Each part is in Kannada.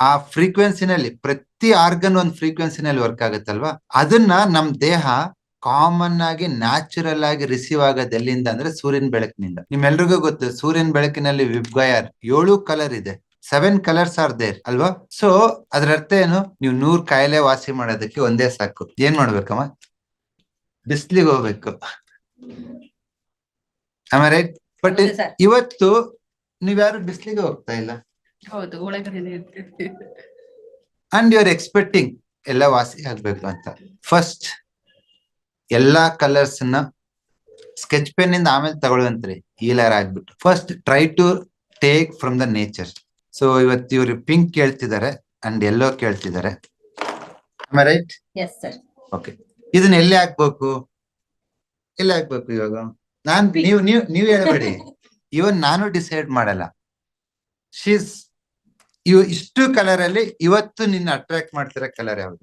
ಆ ಫ್ರೀಕ್ವೆನ್ಸಿನಲ್ಲಿ ಪ್ರತಿ ಆರ್ಗನ್ ಒಂದ್ ಫ್ರೀಕ್ವೆನ್ಸಿನಲ್ಲಿ ವರ್ಕ್ ಆಗುತ್ತಲ್ವಾ? ಅದನ್ನ ನಮ್ ದೇಹ ಕಾಮನ್ ಆಗಿ ನ್ಯಾಚುರಲ್ ಆಗಿ ರಿಸೀವ್ ಆಗೋದು ಎಲ್ಲಿಂದ ಅಂದ್ರೆ ಸೂರ್ಯನ ಬೆಳಕಿನಿಂದ. ನಿಮ್ಮೆಲ್ರಿಗೂ ಗೊತ್ತು ಸೂರ್ಯನ ಬೆಳಕಿನಲ್ಲಿ ವಿಬ್ಗಯರ್ ಏಳು ಕಲರ್ ಇದೆ. ಸೆವೆನ್ ಕಲರ್ಸ್ ಆರ್ ದೇರ್ ಅಲ್ವಾ? ಸೊ ಅದ್ರ ಅರ್ಥ ಏನು? ನೀವು ನೂರ್ ಕಾಯಿಲೆ ವಾಸಿ ಮಾಡೋದಕ್ಕೆ ಒಂದೇ ಸಾಕು. ಏನ್ ಮಾಡ್ಬೇಕಮ್ಮ? ಬಿಸ್ಲಿಗೆ ಹೋಗ್ಬೇಕು. Right but. ಇವತ್ತು ನೀವ್ಯಾರು ಬಿಸ್ಲಿಗೆ ಹೋಗ್ತಾ ಇಲ್ಲ? ಹೌದು ಒಳಗಡೆ ಇರ್ತೀವಿ. ಅಂಡ್ ಯು ಆರ್ ಎಕ್ಸ್ಪೆಕ್ಟಿಂಗ್ ಎಲ್ಲ ವಾಸಿ ಆಗ್ಬೇಕು ಅಂತ. ಫಸ್ಟ್ ಎಲ್ಲಾ ಕಲರ್ಸ್ನ ಸ್ಕೆಚ್ ಪೆನ್ ಇಂದ ಆಮೇಲೆ ತಗೊಳ್ಳುವಂತ್ರಿ ಈಲರ್ ಆಗ್ಬಿಟ್ಟು. First try to take from the nature so ಇವತ್ತು ಇವ್ರು ಪಿಂಕ್ ಕೇಳ್ತಿದ್ದಾರೆ ಅಂಡ್ ಎಲ್ಲೋ ಕೇಳ್ತಿದ್ದಾರೆ. ರೈಟ್ ಓಕೆ ಇದನ್ನ ಎಲ್ಲಿ ಹಾಕ್ಬೇಕು? ಎಲ್ಲಿ ಹಾಕ್ಬೇಕು ಇವಾಗ? ನಾನ್ ನೀವು ನೀವು ನೀವು ಹೇಳ್ಬೇಡಿ. ಇವನ್ ನಾನು ಡಿಸೈಡ್ ಮಾಡಲ್ಲ. ಶೀಸ್ ಇವ್ ಇಷ್ಟು ಕಲರ್ ಅಲ್ಲಿ ಇವತ್ತು ನಿನ್ನ ಅಟ್ರಾಕ್ಟ್ ಮಾಡ್ತಿರೋ ಕಲರ್ ಯಾವ್ದು?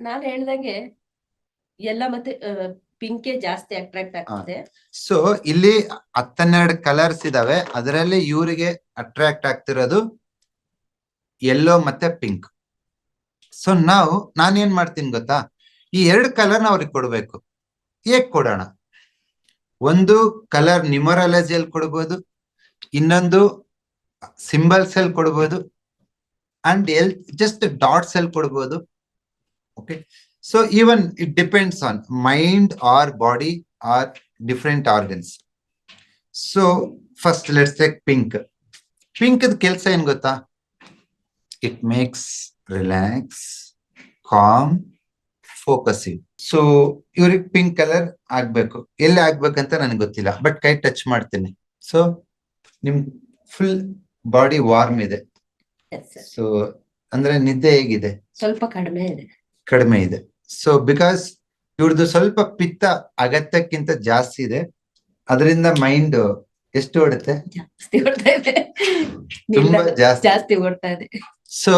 ನಾನು ಹೇಳ್ದಂಗೆ ಎಲ್ಲ ಮತ್ತೆ ಪಿಂಕೆ ಜಾಸ್ತಿ ಅಟ್ರಾಕ್ಟ್ ಆಗ್ತದೆ. ಸೊ ಇಲ್ಲಿ ಹತ್ತನ್ನೆರಡು ಕಲರ್ಸ್ ಇದಾವೆ. ಅದರಲ್ಲಿ ಇವರಿಗೆ ಅಟ್ರಾಕ್ಟ್ ಆಗ್ತಿರೋದು ಎಲ್ಲೋ ಮತ್ತೆ ಪಿಂಕ್ ಸೊ ನಾವು ನಾನೇನ್ ಮಾಡ್ತೀನಿ ಗೊತ್ತಾ? ಈ ಎರಡು ಕಲರ್ನ ಅವ್ರಿಗೆ ಕೊಡ್ಬೇಕು. ಹೇಗ್ ಕೊಡೋಣ? ಒಂದು ಕಲರ್ ನ್ಯೂಮರಾಲಜಿಯಲ್ಲಿ ಕೊಡ್ಬೋದು ಇನ್ನೊಂದು ಸಿಂಬಲ್ಸ್ ಸೆಲ್ ಕೊಡ್ಬೋದು ಅಂಡ್ ಎಲ್ ಜಸ್ಟ್ ಡಾಟ್ಸ್ ಅಲ್ಲಿ ಕೊಡ್ಬೋದು. Okay so even it depends on mind or body or different organs so first let's take pink pink ಕೆಲಸ ಏನ್ ಗೊತ್ತಾ? It makes relax calm focusing so ಇವ್ರಿಗೆ ಪಿಂಕ್ ಕಲರ್ ಆಗ್ಬೇಕು. ಎಲ್ಲಿ ಆಗ್ಬೇಕಂತ ನನಗೆ ಗೊತ್ತಿಲ್ಲ ಬಟ್ ಕೈ ಟಚ್ ಮಾಡ್ತೀನಿ. ಸೊ ನಿಮ್ ಫುಲ್ ಬಾಡಿ ವಾರ್ಮ್ ಇದೆ. ಸೊ ಅಂದ್ರೆ ನಿದ್ದೆ ಹೇಗಿದೆ? ಸ್ವಲ್ಪ ಕಡಿಮೆ ಇದೆ. ಕಡಿಮೆ ಇದೆ. ಸೊ ಬಿಕಾಸ್ ಇವ್ರದ್ದು ಸ್ವಲ್ಪ ಪಿತ್ತ ಅಗತ್ಯಕ್ಕಿಂತ ಜಾಸ್ತಿ ಇದೆ ಅದರಿಂದ ಮೈಂಡ್ ಎಷ್ಟು ಓಡುತ್ತೆ? ತುಂಬಾ ಜಾಸ್ತಿ. ಜಾಸ್ತಿ ಓಡ್ತಾ ಇದೆ. ಸೊ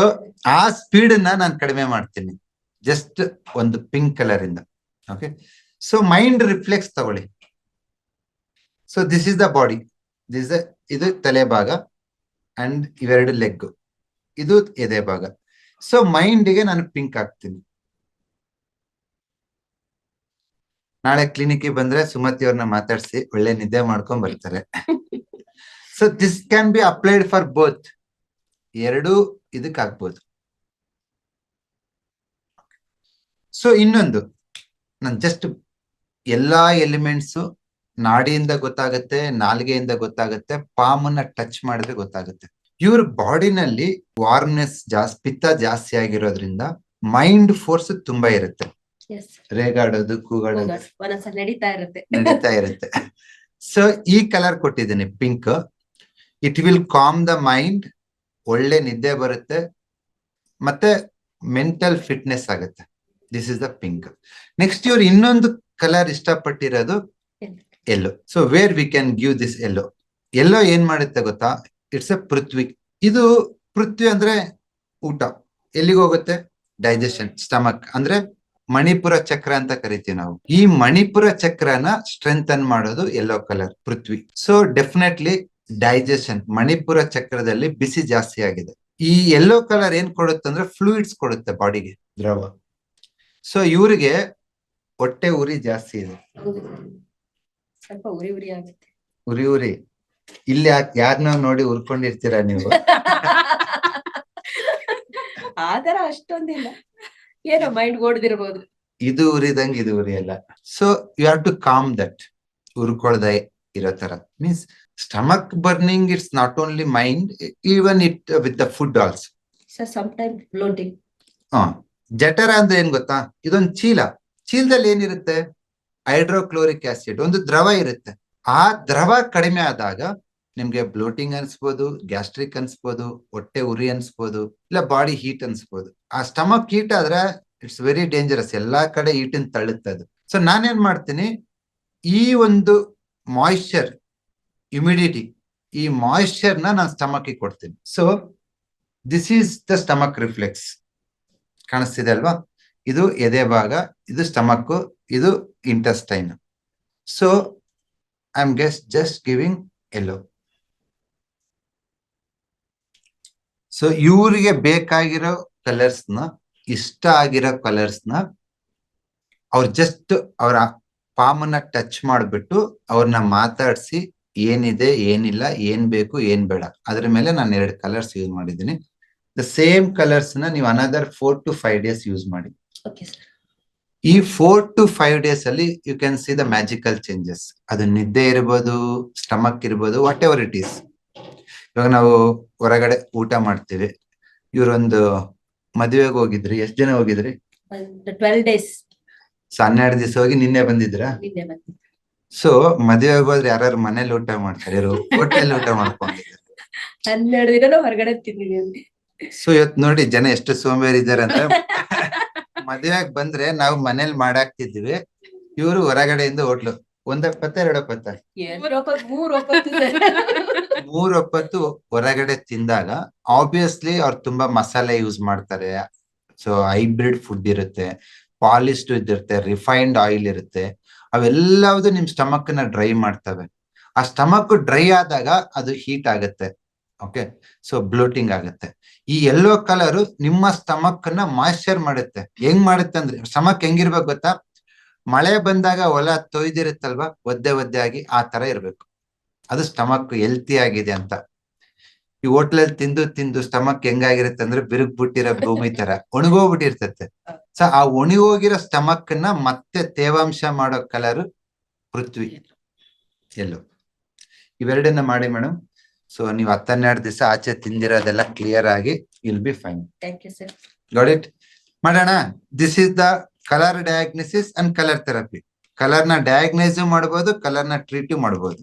ಆ ಸ್ಪೀಡ್ ನಾನು ಕಡಿಮೆ ಮಾಡ್ತೀನಿ. ಜಸ್ಟ್ ಒಂದು ಪಿಂಕ್ ಕಲರಿಂದ. ಓಕೆ ಸೊ ಮೈಂಡ್ ರಿಫ್ಲೆಕ್ಸ್ ತಗೊಳ್ಳಿ. So this is the body this ಇದು ತಲೆ ಭಾಗ. ಅಂಡ್ ಇವೆರಡು ಲೆಗ್ ಇದು ಎದೆ ಭಾಗ. ಸೊ ಮೈಂಡಿಗೆ ನಾನು ಪಿಂಕ್ ಹಾಕ್ತೀನಿ. ನಾಳೆ ಕ್ಲಿನಿಕ್ ಬಂದ್ರೆ ಸುಮತಿ ಅವ್ರನ್ನ ಮಾತಾಡಿಸಿ ಒಳ್ಳೆ ನಿದ್ದೆ ಮಾಡ್ಕೊಂಡ್ ಬರ್ತಾರೆ. So this can be applied for both ಎರಡು ಇದಕ್ ಆಗ್ಬೋದು. ಸೊ ಇನ್ನೊಂದು. ನಾನು ಜಸ್ಟ್ ಎಲ್ಲಾ ಎಲಿಮೆಂಟ್ಸ್ ನಾಡಿಯಿಂದ ಗೊತ್ತಾಗತ್ತೆ ನಾಲ್ಗೆಯಿಂದ ಗೊತ್ತಾಗತ್ತೆ ಪಾಮನ್ನ ಟಚ್ ಮಾಡಿದ್ರೆ ಗೊತ್ತಾಗುತ್ತೆ. ಇವ್ರ ಬಾಡಿನಲ್ಲಿ ವಾರ್ಮ್ನೆಸ್ ಜಾಸ್ತಿ ಪಿತ್ತ ಜಾಸ್ತಿ ಆಗಿರೋದ್ರಿಂದ ಮೈಂಡ್ ಫೋರ್ಸ್ ತುಂಬಾ ಇರುತ್ತೆ. ರೇಗಾಡೋದು ಕೂಗಾಡೋದು. ನಡೀತಾ ಇರುತ್ತೆ. ನಡೀತಾ ಇರುತ್ತೆ. ಸೊ ಈ ಕಲರ್ ಕೊಟ್ಟಿದ್ದೀನಿ pink it will calm the mind ಒಳ್ಳೆ ನಿದ್ದೆ ಬರುತ್ತೆ. ಮತ್ತೆ ಮೆಂಟಲ್ ಫಿಟ್ನೆಸ್ ಆಗುತ್ತೆ. This is the pink next ಇವ್ರು ಇನ್ನೊಂದು colour ಇಷ್ಟಪಟ್ಟಿರೋದು yellow. So where we can give this yellow yellow ಏನ್ ಮಾಡುತ್ತೆ ಗೊತ್ತಾ? ಇಟ್ಸ್ ಎ ಪೃಥ್ವಿ ಇದು ಪೃಥ್ವಿ ಅಂದ್ರೆ ಊಟ. ಎಲ್ಲಿಗೆ ಹೋಗುತ್ತೆ? ಡೈಜೆಷನ್ ಸ್ಟಮಕ್ ಅಂದ್ರೆ ಮಣಿಪುರ ಚಕ್ರ ಅಂತ ಕರಿತೀವಿ ನಾವು. ಈ ಮಣಿಪುರ ಚಕ್ರನ ಸ್ಟ್ರೆಂಥನ್ ಮಾಡೋದು ಎಲ್ಲೋ ಕಲರ್ ಪೃಥ್ವಿ ಸೊ ಡೆಫಿನೆಟ್ಲಿ ಡೈಜೆಷನ್ ಮಣಿಪುರ ಚಕ್ರದಲ್ಲಿ ಬಿಸಿ ಜಾಸ್ತಿ ಆಗಿದೆ. ಈ ಎಲ್ಲೋ ಕಲರ್ ಏನ್ ಕೊಡುತ್ತೆ ಅಂದ್ರೆ ಫ್ಲೂಯಿಡ್ಸ್ ಕೊಡುತ್ತೆ ಬಾಡಿಗೆ ದ್ರವ. ಸೊ ಇವರಿಗೆ ಹೊಟ್ಟೆ ಉರಿ ಜಾಸ್ತಿ ಇದೆ. ಸ್ವಲ್ಪ ಉರಿ ಉರಿ ಆಗುತ್ತೆ. ಉರಿ ಉರಿ. ಇಲ್ಲಿ ಯಾರನ್ನ ನೋಡಿ ಉರ್ಕೊಂಡಿರ್ತೀರಾ ನೀವು? ಆತರ ಅಷ್ಟೊಂದಿಲ್ಲ. ಏನೋ ಮೈಂಡ್ ಓಡದಿರ್ಬೋದು. ಇದು ಉರಿದಂಗ್ ಇದು ಉರಿಯಲ್ಲ. So you have to calm that ಉರ್ಕೊಳ್ದೆ ಇರೋ ತರ means stomach burning it's not only mind even it with the food also sir some time bloating ಹಾ. ಜಠರ ಅಂದ್ರೆ ಏನ್ ಗೊತ್ತಾ? ಇದೊಂದು ಚೀಲ. ಚೀಲದಲ್ಲಿ ಏನಿರುತ್ತೆ? ಹೈಡ್ರೋಕ್ಲೋರಿಕ್ ಆಸಿಡ್ ಒಂದು ದ್ರವ ಇರುತ್ತೆ. ಆ ದ್ರವ ಕಡಿಮೆ ಆದಾಗ ನಿಮ್ಗೆ ಬ್ಲೋಟಿಂಗ್ ಅನ್ಸ್ಬೋದು, ಗ್ಯಾಸ್ಟ್ರಿಕ್ ಅನ್ಸ್ಬೋದು, ಹೊಟ್ಟೆ ಉರಿ ಅನ್ಸ್ಬೋದು, ಇಲ್ಲ ಬಾಡಿ ಹೀಟ್ ಅನ್ಸ್ಬೋದು. ಆ ಸ್ಟಮಕ್ ಹೀಟ್ ಆದ್ರೆ ಇಟ್ಸ್ ವೆರಿ ಡೇಂಜರಸ್. ಎಲ್ಲಾ ಕಡೆ ಹೀಟಿನ ತಳ್ಳುತ್ತೆ ಅದು. ಸೊ ನಾನೇನ್ ಮಾಡ್ತೀನಿ, ಈ ಒಂದು ಮಾಯಿಶ್ಚರ್ ಹ್ಯುಮಿಡಿಟಿ ಈ ಮಾಯಿಶ್ಚರ್ನ ನಾನು ಸ್ಟಮಕ್ ಕೊಡ್ತೀನಿ. So this is the stomach reflex. ಕಾಣಿಸ್ತಿದೆ ಅಲ್ವಾ? ಇದು ಎದೆ ಭಾಗ, ಇದು ಸ್ಟಮಕ್ ಇದು intestine so I am guess just giving yellow so ಇವರಿಗೆ ಬೇಕಾಗಿರೋ ಕಲರ್ಸ್ನ, ಇಷ್ಟ ಆಗಿರೋ ಕಲರ್ಸ್ನ, ಅವ್ರು ಜಸ್ಟ್ ಅವರ ಪಾಮನ್ನ ಟಚ್ ಮಾಡಿಬಿಟ್ಟು ಅವ್ರನ್ನ ಮಾತಾಡಿಸಿ ಏನಿದೆ, ಏನಿಲ್ಲ, ಏನ್ ಬೇಕು, ಏನ್ ಬೇಡ. ಅದ್ರ ಮೇಲೆ ನಾನು ಎರಡು ಕಲರ್ಸ್ ಯೂಸ್ ಮಾಡಿದ್ದೀನಿ. ದ ಸೇಮ್ ಕಲರ್ಸ್ನ ನೀವು another four to five days use ಮಾಡಿ. ಈ ಫೋರ್ ಟು ಫೈವ್ ಡೇಸ್ ಅಲ್ಲಿ you can see the magical changes ಅದು ನಿದ್ದೆ ಇರ್ಬೋದು ಸ್ಟಮಕ್ ಇರ್ಬೋದು ವಾಟ್ ಎವರ್ ಇಟ್ ಈಸ್ ಇವಾಗ ನಾವು ಹೊರಗಡೆ ಊಟ ಮಾಡ್ತೀವಿ. ಇವರೊಂದು ಮದುವೆಗೆ ಹೋಗಿದ್ರಿ ಎಷ್ಟ್ ಜನ ಹೋಗಿದ್ರಿ? ಟ್ವೆಲ್ ಡೇಸ್ ಸೊ ಹನ್ನೆರಡು ದಿವಸ ಹೋಗಿ ನಿನ್ನೆ ಬಂದಿದ್ರಾ ಸೊ ಮದುವೆ ಹೋದ್ರೆ ಯಾರು ಮನೇಲಿ ಊಟ ಮಾಡ್ತಾರೆ? ಹೋಟೆಲ್ ಊಟ ಮಾಡ್ಕೊಂಡಿದ್ದಾರೆ. ಹನ್ನೆರಡು ದಿನ ಹೊರಗಡೆ ತಿಂದಿದ್ದೀವಿ ಸೊ ಇವತ್ ನೋಡಿ ಜನ ಎಷ್ಟು ಸೋಮವಾರ ಇದ್ದಾರೆ ಅಂದ್ರೆ ಮದುವೆಗ್ ಬಂದ್ರೆ ನಾವು ಮನೇಲಿ ಮಾಡಾಕ್ತಿದ್ವಿ. ಇವರು ಹೊರಗಡೆಯಿಂದ ಹೋಟ್ಲು. ಒಂದಪ್ಪತ್ತ ಎರಡಪ್ಪತ್ತ ಎರಡ್ ಒಪ್ಪತ್ತ ಮೂರ್ ಒಪ್ಪತ್ತು. ಹೊರಗಡೆ ತಿಂದಾಗ ಆಬ್ವಿಯಸ್ಲಿ ಅವ್ರು ತುಂಬಾ ಮಸಾಲೆ ಯೂಸ್ ಮಾಡ್ತಾರೆ. ಸೊ ಹೈಬ್ರಿಡ್ ಫುಡ್ ಇರುತ್ತೆ. ಪಾಲಿಸ್ಡ್ ಇದಿರುತ್ತೆ ರಿಫೈನ್ಡ್ ಆಯಿಲ್ ಇರುತ್ತೆ. ಅವೆಲ್ಲಾವುದು ನಿಮ್ ಸ್ಟಮಕ್ನ ಡ್ರೈ ಮಾಡ್ತವೆ. ಆ ಸ್ಟಮಕ್ ಡ್ರೈ ಆದಾಗ ಅದು ಹೀಟ್ ಆಗುತ್ತೆ. ಓಕೆ ಸೊ ಬ್ಲೋಟಿಂಗ್ ಆಗುತ್ತೆ. ಈ ಎಲ್ಲೋ ಕಲರ್ ನಿಮ್ಮ ಸ್ಟಮಕ್ನ ಮಾಯ್ಶ್ಚರ್ ಮಾಡುತ್ತೆ. ಹೆಂಗ್ ಮಾಡುತ್ತೆ ಅಂದ್ರೆ ಸ್ಟಮಕ್ ಹೆಂಗಿರ್ಬೇಕು ಗೊತ್ತಾ? ಮಳೆ ಬಂದಾಗ ಹೊಲ ತೊಯ್ದಿರುತ್ತಲ್ವಾ? ಒದ್ದೆ ಒದ್ದೆ ಆಗಿ ಆ ತರ ಇರ್ಬೇಕು. ಅದು ಸ್ಟಮಕ್ ಹೆಲ್ತಿ ಆಗಿದೆ ಅಂತ. ಈ ಹೋಟ್ಲಲ್ಲಿ ತಿಂದು ತಿಂದು ಸ್ಟಮಕ್ ಹೆಂಗಾಗಿರುತ್ತೆ ಅಂದ್ರೆ ಬಿರುಗ್ ಬಿಟ್ಟಿರೋ ಭೂಮಿ ತರ ಒಣಗೋಗ್ಬಿಟ್ಟಿರ್ತತೆ. ಸೊ ಆ ಒಣಗೋಗಿರೋ ಸ್ಟಮಕ್ನ ಮತ್ತೆ ತೇವಾಂಶ ಮಾಡೋ ಕಲರ್ ಪೃಥ್ವಿ. ಎಲ್ಲೋ ಇವೆರಡನ್ನ ಮಾಡಿ ಮೇಡಮ್. ಸೊ ನೀವು ಹತ್ತನ್ನೆರಡು ದಿವಸ ಆಚೆ ತಿಂದಿರೋದೆಲ್ಲ ಕ್ಲಿಯರ್ ಆಗಿ I'll be fine thank you sir got it ಮಾಡೋಣ. This is the colour diagnosis and colour therapy ಕಲರ್ನ ಡಯಾಗ್ನೈಸ್ ಮಾಡಬಹುದು ಕಲರ್ನ ಟ್ರೀಟ್ ಮಾಡಬಹುದು